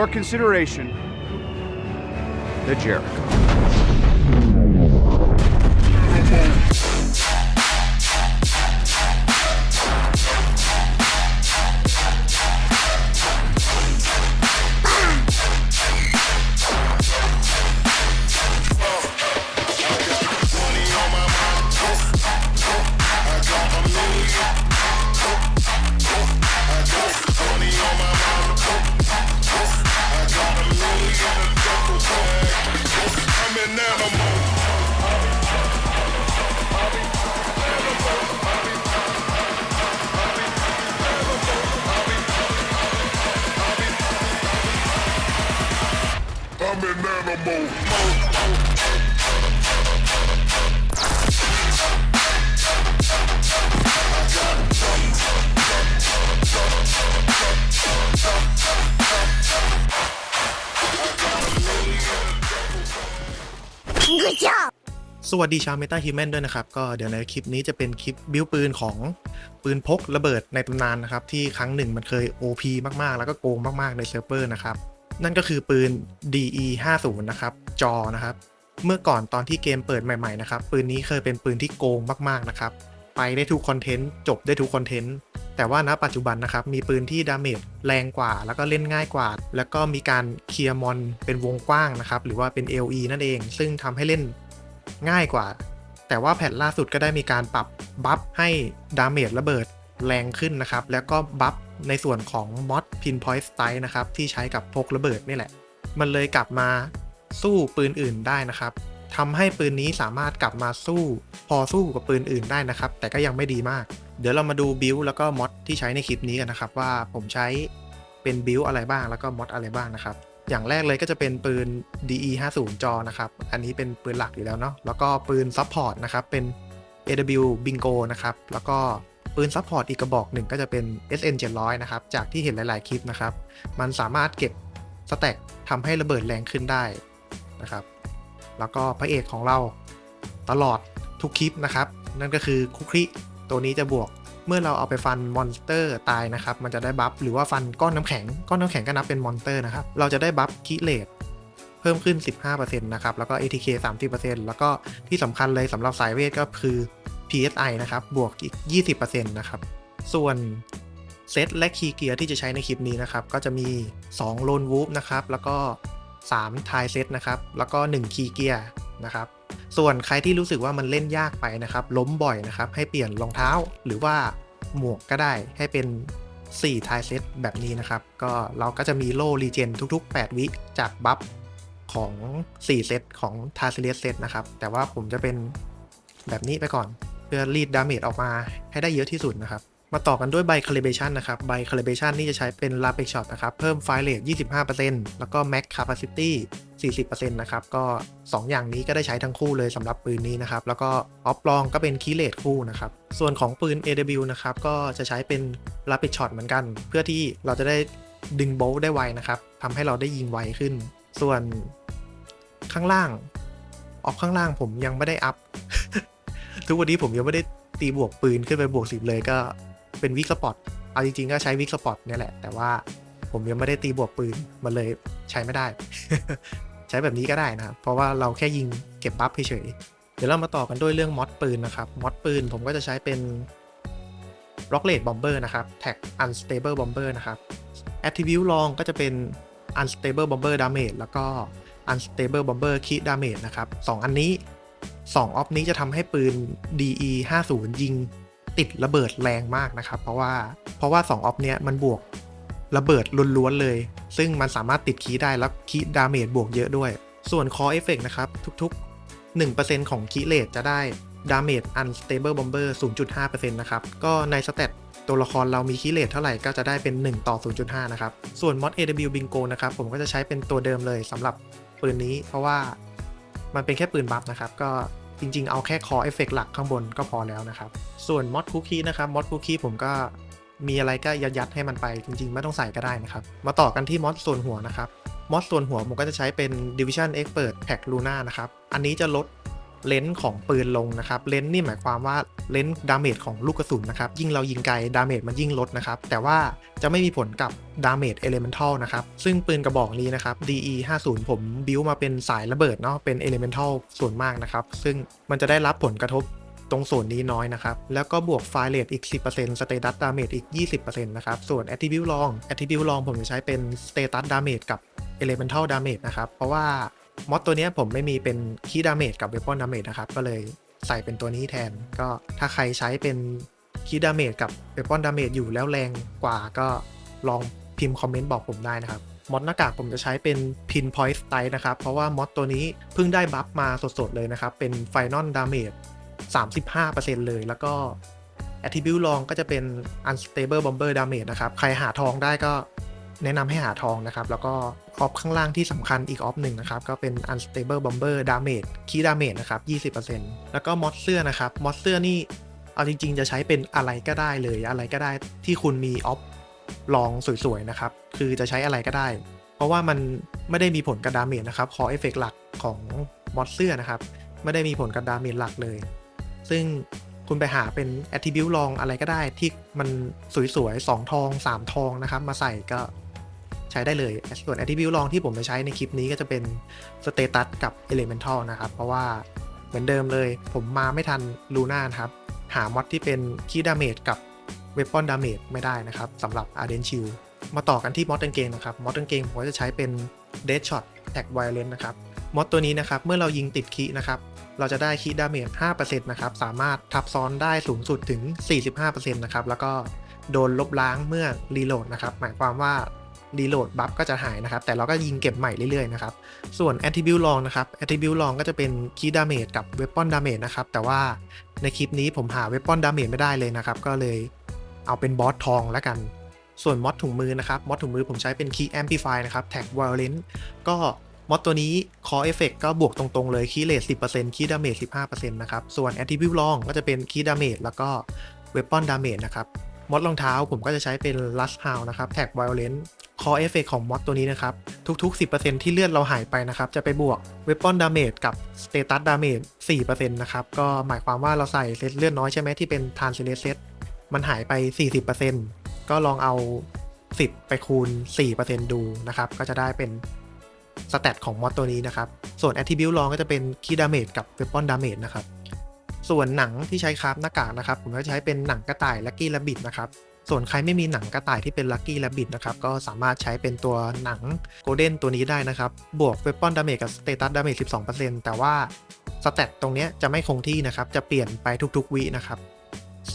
your consideration, the Jericho. I'm in animal. สวัสดีชาวเมตาฮิวแมนด้วยนะครับ ก็เดี๋ยวในคลิปนี้จะเป็นคลิปบิ้วปืนของปืนพกระเบิดในตำนานนะครับ ที่ครั้งหนึ่งมันเคย OP มากๆ แล้วก็โกงมากๆ ในเซิร์ฟเวอร์นะครับ นั่นก็คือปืน DE 5 0นะครับ จอนะครับ เมื่อก่อนตอนที่เกมเปิดใหม่ๆนะครับ ปืนนี้เคยเป็นปืนที่โกงมากๆนะครับ ไปได้ทุกคอนเทนต์ จบได้ทุกคอนเทนต์ แต่ว่าณปัจจุบันนะครับ มีปืนที่ดาเมจแรงกว่า แล้วก็เล่นง่ายกว่า แล้วก็มีการเคลียร์มอนเป็นวงกว้างนะครับ หรือว่าเป็น LE นั่นเอง ซึ่งทำให้เล่นง่ายกว่า แต่ว่าแพทล่าสุดก็ได้มีการปรับบัฟให้ดาเมจระเบิด แรงขึ้นนะครับ แล้วก็บัฟในส่วนของมอด Pinpoint Strike นะครับ ที่ใช้กับพกระเบิดนี่แหละ มันเลยกลับมาสู้ปืนอื่นได้นะครับทำให้ปืนนี้สามารถกลับมาสู้พอสู้กับปืนอื่นได้นะครับ แต่ก็ยังไม่ดีมาก เดี๋ยวเรามาดูบิลแล้วก็มอดที่ใช้ในคลิปนี้กันนะครับ ว่าผมใช้เป็นบิลอะไรบ้างแล้วก็มอดอะไรบ้างนะครับอย่างแรกเลยก็จะเป็นปืน DE 5 0จอนะครับ อันนี้เป็นปืนหลักอยู่แล้วเนาะ แล้วก็ปืนซับพอร์ตนะครับ เป็น AW Bingo นะครับ แล้วก็ ปืนซับพอร์ตอีกกระบอกหนึ่งก็จะเป็น SN 700นะครับ จากที่เห็นหลาย ๆ คลิปนะครับ มันสามารถเก็บสแต็กทำให้ระเบิดแรงขึ้นได้นะครับ แล้วก็พระเอกของเราตลอดทุกคลิปนะครับ นั่นก็คือคุกคิตัวนี้จะบวกเมื่อเราเอาไปฟันมอนสเตอร์ตายนะครับ มันจะได้บัฟหรือว่าฟันก้อนน้ำแข็ง ก้อนน้ำแข็งก็นับเป็นมอนสเตอร์นะครับ เราจะได้บัฟคิเลตเพิ่มขึ้น 15%นะครับ แล้วก็ ATK 30%แล้วก็ที่สำคัญเลยสำหรับสายเวทก็คือ PSI นะครับบวกอีก 20%นะครับส่วนเซตและคีย์เกียร์ที่จะใช้ในคลิปนี้นะครับ ก็จะมี2 Lone Wolf นะครับ แล้วก็3ทายเซตนะครับ แล้วก็1คีย์เกียร์นะครับ ส่วนใครที่รู้สึกว่ามันเล่นยากไปนะครับ ล้มบ่อยนะครับ ให้เปลี่ยนรองเท้าหรือว่าหมวกก็ได้ให้เป็น4ทายเซตแบบนี้นะครับ ก็เราก็จะมีโล่รีเจนทุกๆ 8 วิจากบัฟของ 4 เซตของทาซิเลสเซตนะครับ แต่ว่าผมจะเป็นแบบนี้ไปก่อน พื่อรีดดาเมจออกมาให้ได้เยอะที่สุดนะครับมาต่อกันด้วยใบ calibration นะครับ ใบ calibration นี่จะใช้เป็น rapid shot นะครับ เพิ่ม fire rate 25%แล้วก็ max capacity 40%นะครับ ก็ 2 อย่างนี้ก็ได้ใช้ทั้งคู่เลยสำหรับปืนนี้นะครับ แล้วก็ off long ก็เป็น key rate คู่นะครับ ส่วนของปืน AW นะครับ ก็จะใช้เป็น rapid shot เหมือนกัน เพื่อที่เราจะได้ดึงโบลได้ไวนะครับทำให้เราได้ยิงไวขึ้น ส่วนข้างล่าง ออฟข้างล่างผมยังไม่ได้อัพ ทุกวันนี้ผมยังไม่ได้ตีบวกปืนขึ้นไปบวกสิบเลยก็เป็นวิกสปอตเอาจริงๆก็ใช้วิกสปอตเนี่ยแหละ แต่ว่าผมยังไม่ได้ตีบวกปืนมันเลยใช้ไม่ได้ ใช้แบบนี้ก็ได้นะครับ เพราะว่าเราแค่ยิงเก็บบัฟเฉยๆเดี๋ยวเรามาต่อกันด้วยเรื่องมอดปืนนะครับมอดปืนผมก็จะใช้เป็น Rocket Bomber นะครับ Tag Unstable Bomber นะครับ Attribute ลองก็จะเป็น Unstable Bomber Damage แล้วก็ Unstable Bomber Key Damage นะครับสองอันนี้ 2ออฟนี้จะทำให้ปืน DE 50ยิงติดระเบิดแรงมากนะครับ เพราะว่าเพราะว่า 2ออฟเนี้ยมันบวกระเบิดล้วนๆเลย ซึ่งมันสามารถติดคีได้แล้วคีดาเมจบวกเยอะด้วย ส่วน Core Effect นะครับ ทุกๆ 1%ของคีเลทจะได้ดาเมจ Unstable Bomber 0.5%นะครับ ก็ในสเตตตัวละครเรามีคีเลทเท่าไหร่ก็จะได้เป็น 1 ต่อ 0.5 นะครับ ส่วน Mod AW Bingo นะครับ ผมก็จะใช้เป็นตัวเดิมเลยสำหรับปืนนี้ เพราะว่ามันเป็นแค่ปืนบัฟนะครับ ก็ จริงๆ เอาแค่คอเอฟเฟกหลักข้างบนก็พอแล้วนะครับ ส่วนมอดคุกกี้นะครับมอดคุกกี้ผมก็มีอะไรก็ยัดๆให้มันไป จริงๆ ไม่ต้องใส่ก็ได้นะครับ มาต่อกันที่มอดส่วนหัวนะครับมอดส่วนหัวผมก็จะใช้เป็น Division Expert Pack Luna นะครับ อันนี้จะลด เลนส์ของปืนลงนะครับเลนส์นี่หมายความว่าเลนส์ดาเมจของลูกกระสุนนะครับยิ่งเรายิงไกลดาเมจมันยิ่งลดนะครับแต่ว่าจะไม่มีผลกับดาเมจเอเลเมนทัลนะครับซึ่งปืนกระบอกนี้นะครับ DE 50ผมบิวมาเป็นสายระเบิดเนาะเป็นเอเลเมนทัลส่วนมากนะครับซึ่งมันจะได้รับผลกระทบตรงส่วนนี้น้อยนะครับ แล้วก็บวกไฟเล e อีก 10% Status Damage อีก 20%นะครับ ส่วน Attribute Long Attribute Long ผมจะใช้เป็น Status Damage กับ Elemental Damage นะครับ เพราะว่า มอดตัวนี้ผมไม่มีเป็น Key Damage กับ Weapon Damage นะครับ ก็เลยใส่เป็นตัวนี้แทน ก็ถ้าใครใช้เป็น Key Damage กับ Weapon Damage อยู่แล้วแรงกว่าก็ลองพิมพ์คอมเมนต์บอกผมได้นะครับมอดหน้ากากผมจะใช้เป็น Pinpoint Strike นะครับ เพราะว่ามอดตัวนี้เพิ่งได้บัฟมาสดๆเลยนะครับ เป็น Final Damage 35%เลย แล้วก็ Attribute Long ก็จะเป็น Unstable Bomber Damage นะครับ ใครหาทองได้ก็ แนะนำให้หาทองนะครับ แล้วก็ออฟข้างล่างที่สำคัญอีกออฟหนึ่งนะครับ ก็เป็น Unstable Bomber Damage Key Damage นะครับ 20%แล้วก็มอดเสื้อนะครับ มอดเสื้อนี่ เอาจริง ๆ จะใช้เป็นอะไรก็ได้เลย อะไรก็ได้ที่คุณมีออฟลองสวยๆนะครับ คือจะใช้อะไรก็ได้ เพราะว่ามันไม่ได้มีผลกับดาเมจนะครับคอเอฟเฟกหลักของมอดเสื้อนะครับ ไม่ได้มีผลกับดาเมจหลักเลย ซึ่งคุณไปหาเป็น attribute ลองอะไรก็ได้ที่มันสวยๆ2ทอง 3 ทองนะครับ มาใส่ก็ ใช้ได้เลย ส่วน attribute ลองที่ผมไปใช้ในคลิปนี้ก็จะเป็น status กับ elemental นะครับ เพราะว่าเหมือนเดิมเลย ผมมาไม่ทันลูน่านะครับ หามอดที่เป็น key damage กับ weapon damage ไม่ได้นะครับสำหรับ arden s h i e l มาต่อกันที่มอดกางเกงนะครับมอดกางเกงผมก็จะใช้เป็น dead shot tag violence นะครับมอดตัวนี้นะครับเมื่อเรายิงติดคีนะครับเราจะได้คีดาเมจ5%นะครับสามารถทับซ้อนได้สูงสุดถึง 45%นะครับแล้วก็โดนลบล้างเมื่อรีโหลดนะครับหมายความว่า รีโหลดบัฟก็จะหายนะครับ แต่เราก็ยิงเก็บใหม่เรื่อยๆนะครับ ส่วน Attribute Long นะครับ Attribute Long ก็จะเป็น Key Damage กับ Weapon Damage นะครับ แต่ว่าในคลิปนี้ผมหา Weapon Damage ไม่ได้เลยนะครับ ก็เลยเอาเป็นบอสทองแล้วกัน ส่วนมอดถุงมือนะครับมอดถุงมือผมใช้เป็น Key Amplify นะครับ Tag Violence ก็มอดตัวนี้ Core Effect ก็บวกตรงๆ เลย Key Rate 10% Key Damage 15%นะครับ ส่วน Attribute Long ก็จะเป็น Key Damage แล้วก็ Weapon Damage นะครับ มอดรองเท้าผมก็จะใช้เป็น Last Hound นะครับ Tag Violence Core Effect ของมอดตัวนี้นะครับ ทุก ๆ 10%ที่เลือดเราหายไปนะครับ จะไปบวก Weapon Damage กับ Status Damage 4%นะครับ ก็หมายความว่าเราใส่เซตเลือดน้อยใช่ไหมที่เป็น t r a n s l a t e Set มันหายไป 40%ก็ลองเอา 10 ไปคูณ 4%ดูนะครับ ก็จะได้เป็นสเตตของมอดตัวนี้นะครับ ส่วน Attribute Long ก็จะเป็น Key Damage กับ Weapon Damage นะครับ ส่วนหนังที่ใช้คราฟหน้ากากนะครับ ผมก็จะใช้เป็นหนังกระต่าย Lucky Rabbit นะครับ ส่วนใครไม่มีหนังกระต่ายที่เป็น Lucky Rabbit นะครับ ก็สามารถใช้เป็นตัวหนัง Golden ตัวนี้ได้นะครับ บวก Weapon Damage กับ Status Damage 12%แต่ว่าสเตตตรงนี้จะไม่คงที่นะครับ จะเปลี่ยนไปทุกๆวินะครับ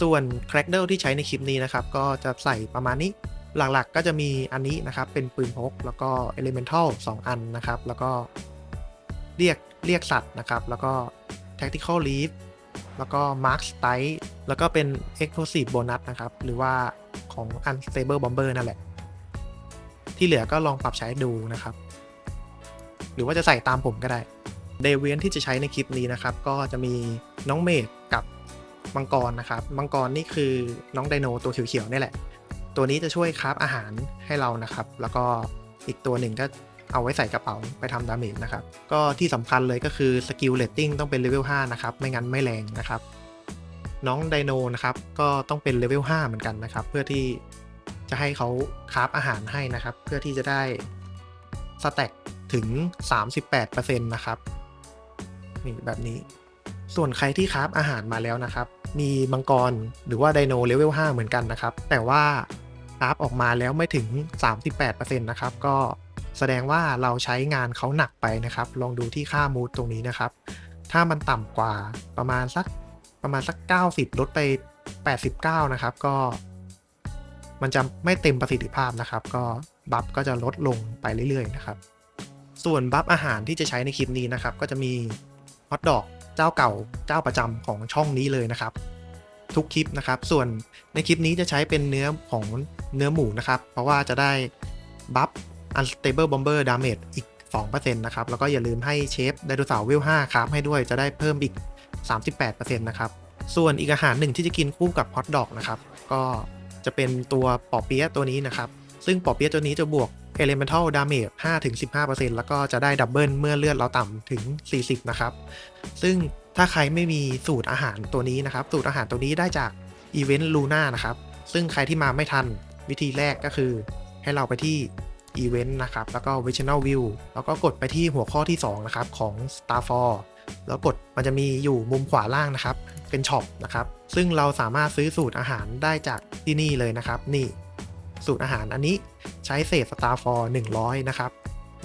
ส่วน Crackle ที่ใช้ในคลิปนี้นะครับ ก็จะใส่ประมาณนี้ หลักๆก็จะมีอันนี้นะครับ เป็นปืนพก แล้วก็ Elemental 2อันนะครับ แล้วก็เรียกเรียกสัตว์นะครับ แล้วก็ Tactical Leaf แล้วก็ Mark Style แล้วก็เป็น Explosive Bonus นะครับ หรือว่า ของ Unstable Bomber นั่นแหละ ที่เหลือก็ลองปรับใช้ดูนะครับ หรือว่าจะใส่ตามผมก็ได้เดเวียนที่จะใช้ในคลิปนี้นะครับ ก็จะมีน้องเมดกับมังกรนะครับ มังกรนี่คือน้องไดโนตัวเขียวๆนี่แหละ ตัวนี้จะช่วยคราฟอาหารให้เรานะครับ แล้วก็อีกตัวหนึ่งก็เอาไว้ใส่กระเป๋าไปทำดาเมจนะครับ ก็ที่สำคัญเลยก็คือสกิลเลตติ้งต้องเป็นเลเวล5นะครับ ไม่งั้นไม่แรงนะครับ น้องไดโนนะครับ ก็ต้องเป็นเลเวล5เหมือนกันนะครับ เพื่อที่จะให้เขาคราฟอาหารให้นะครับ เพื่อที่จะได้สแต็กถึง 38%นะครับนี่แบบนี้ ส่วนใครที่คราฟอาหารมาแล้วนะครับ มีมังกรหรือว่าไดโนเลเวล5เหมือนกันนะครับ แต่ว่าคราฟออกมาแล้วไม่ถึง 38%นะครับ ก็แสดงว่าเราใช้งานเขาหนักไปนะครับ ลองดูที่ค่ามูดตรงนี้นะครับ ถ้ามันต่ำกว่าประมาณสัก ประมาณสัก 90 ลดไป 89 นะครับ ก็ มันจะไม่เต็มประสิทธิภาพนะครับ ก็บัฟก็จะลดลงไปเรื่อยๆ นะครับ ส่วนบัฟอาหารที่จะใช้ในคลิปนี้นะครับ ก็จะมีฮอทดอกเจ้าเก่าเจ้าประจำของช่องนี้เลยนะครับ ทุกคลิปนะครับ ส่วนในคลิปนี้จะใช้เป็นเนื้อของเนื้อหมูนะครับ เพราะว่าจะได้บัฟ Unstable Bomber Damage อีก2%นะครับ แล้วก็อย่าลืมให้เชฟไดโนเสาร์เวล5ครับให้ด้วยจะได้เพิ่มอีก 38%นะครับ ส่วนอีกอาหารหนึ่งที่จะกินคู่กับฮอทดอกนะครับ ก็จะเป็นตัวปอเปี๊ยะตัวนี้นะครับ ซึ่งปอเปี๊ยะตัวนี้จะบวก Elemental Damage 5-15%แล้วก็จะได้ดับเบิลเมื่อเลือดเราต่ำถึง 40 นะครับ ซึ่งถ้าใครไม่มีสูตรอาหารตัวนี้นะครับ สูตรอาหารตัวนี้ได้จากอีเวนต์ลูน่านะครับ ซึ่งใครที่มาไม่ทันวิธีแรกก็คือ ให้เราไปที่อีเวนต์นะครับ แล้วก็ Visional View แล้วก็กดไปที่หัวข้อที่ 2 นะครับ ของ Star f o r แล้วกดมันจะมีอยู่มุมขวาล่างนะครับ เป็นช็อปนะครับ ซึ่งเราสามารถซื้อสูตรอาหารได้จากที่นี่เลยนะครับ นี่สูตรอาหารอันนี้ใช้เศษ Star f o r 100 นะครับ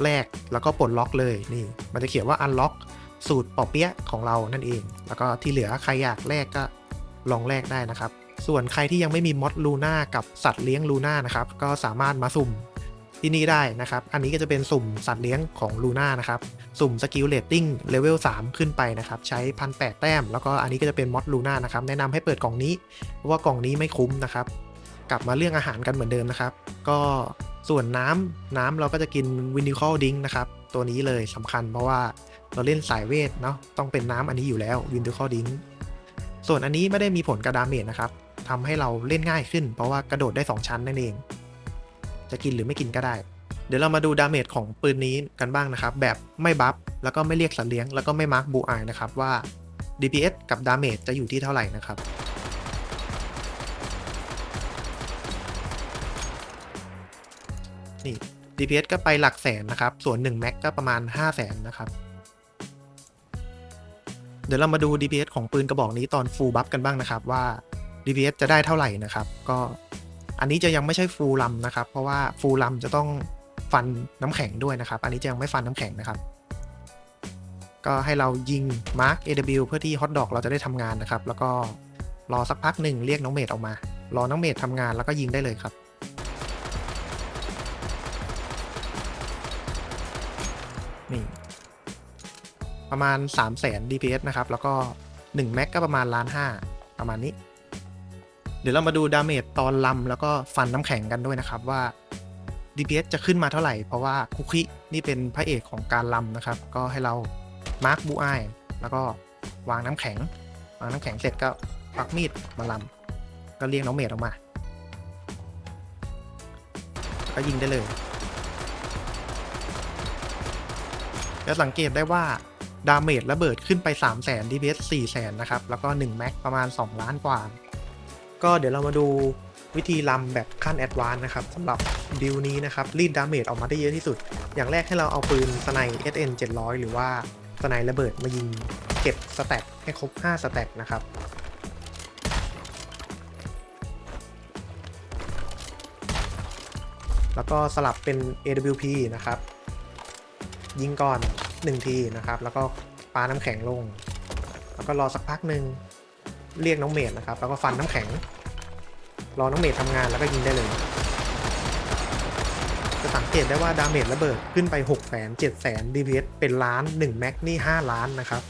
แลกแล้วก็ปลดล็อกเลยนี่ มันจะเขียนว่า Unlock สูตรปอเปี๊ยะของเรานั่นเอง แล้วก็ที่เหลือใครอยากแลกก็ลองแลกได้นะครับ ส่วนใครที่ยังไม่มีมอดลูน่ากับสัตว์เลี้ยงลูน่านะครับ ก็สามารถมาสุ่ม ที่นี่ได้นะครับ อันนี้ก็จะเป็นสุ่มสัตว์เลี้ยงของลูน่านะครับ สุ่มสกิลเลตติ้งเลเวล3ขึ้นไปนะครับ ใช้พันแแต้ม แล้วก็อันนี้ก็จะเป็นมอดลูน่านะครับ แนะนำให้เปิดกล่องนี้ เพราะว่ากล่องนี้ไม่คุ้มนะครับ กลับมาเรื่องอาหารกันเหมือนเดิมนะครับ ก็ส่วนน้ำน้ำเราก็จะกินวินิคอลดิงนะครับ ตัวนี้เลยสำคัญเพราะว่าเราเล่นสายเวทเนาะ ต้องเป็นน้ำอันนี้อยู่แล้ววินิคอลดิงส่วนอันนี้ไม่ได้มีผลกระดาเมจนะครับทำให้เราเล่นง่ายขึ้น เพราะว่ากระโดดได้ 2 ชั้นนั่นเอง จะกินหรือไม่กินก็ได้ เดี๋ยวเรามาดูดาเมจของปืนนี้กันบ้างนะครับ แบบไม่บัฟแล้วก็ไม่เรียกสัตว์เลี้ยง แล้วก็ไม่มาร์กบูอายนะครับว่า DPS กับดาเมจจะอยู่ที่เท่าไหร่นะครับ นี่ DPS ก็ไปหลักแสนนะครับ ส่วน1 Mac ก็ประมาณ 5 0 0แสนนะครับ เดี๋ยวเรามาดู DPS ของปืนกระบอกนี้ตอน full buff กันบ้างนะครับว่า DPS จะได้เท่าไหร่นะครับ ก็ อันนี้จะยังไม่ใช่ full ลำนะครับ เพราะว่า full ลำจะต้องฟันน้ำแข็งด้วยนะครับ อันนี้จะยังไม่ฟันน้ำแข็งนะครับ ก็ให้เรายิง mark AW เพื่อที่ hot dog เราจะได้ทำงานนะครับ แล้วก็รอสักพักหนึ่งเรียกน้องเมดออกมา รอน้องเมดทำงานแล้วก็ยิงได้เลยครับ นี่ประมาณ 3 0 0 0 0 0 DPS นะครับ แล้วก็1 Mac ก็ประมาณล้านห้าประมาณนี้ เดี๋ยวเรามาดูดาเมจตอนลำแล้วก็ฟันน้ำแข็งกันด้วยนะครับว่า DPS จะขึ้นมาเท่าไหร่ เพราะว่าคุคินี่เป็นพระเอกของการลำนะครับ ก็ให้เรามาร์กบูอายแล้วก็วางน้ำแข็ง วางน้ำแข็งเสร็จก็ปักมีดมาลำก็เรียกน้องเมดออกมา ก็ยิงได้เลยจะสังเกตได้ว่าดาเมจระเบิดขึ้นไป 3 0 0 0 0 0 DPS 4 0 0 0 0 นะครับ แล้วก็ 1 แม็กประมาณ 2 ล้านกว่า ก็เดี๋ยวเรามาดูวิธีลำแบบขั้นแอดวานนะครับสำหรับบิลนี้นะครับรีดดาเมจออกมาได้เยอะที่สุด อย่างแรกให้เราเอาปืนสไน SN 700 หรือว่าสไนระเบิดมายิงเก็บสแต็กให้ครบ 5 สแต็กนะครับแล้วก็สลับเป็น AWP นะครับ ยิงก่อน 1 ทีนะครับ แล้วก็ปาน้ำแข็งลง แล้วก็รอสักพักหนึ่ง เรียกน้องเมดนะครับ แล้วก็ฟันน้ำแข็ง รอน้องเมดทำงานแล้วก็ยิงได้เลย จะสังเกตได้ว่าดาเมจระเบิดขึ้นไป6 0 0 0 0 7 0 0 0 0 DPS เป็นล้าน 1 แม็กนี่ 5 ล้านนะครับ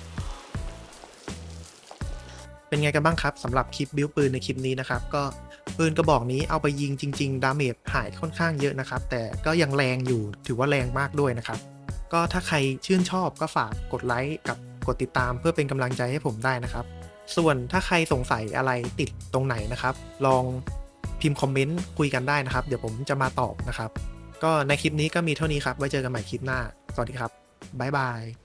เป็นไงกันบ้างครับสำหรับคลิปบิวปืนในคลิปนี้นะครับ ก็ปืนกระบอกนี้เอาไปยิงจริง ๆ ดาเมจหายค่อนข้างเยอะนะครับ แต่ก็ยังแรงอยู่ถือว่าแรงมากด้วยนะครับ ก็ถ้าใครชื่นชอบก็ฝากกดไลค์กับกดติดตามเพื่อเป็นกำลังใจให้ผมได้นะครับ ส่วนถ้าใครสงสัยอะไรติดตรงไหนนะครับ ลองพิมพ์คอมเมนต์คุยกันได้นะครับ เดี๋ยวผมจะมาตอบนะครับ ก็ในคลิปนี้ก็มีเท่านี้ครับ ไว้เจอกันใหม่คลิปหน้า สวัสดีครับ บ๊ายบาย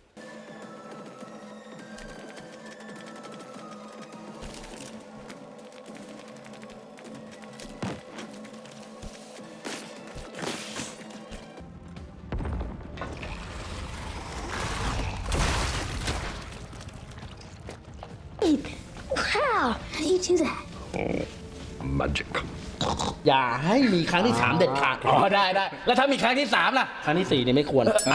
Wow, how do you do that? Magic. อย่าให้มีครั้งที่สามเด็ดขาดอ๋อได้ได้แล้วถ้ามีครั้งที่สามล่ะ ครั้งที่สี่นี่ไม่ควร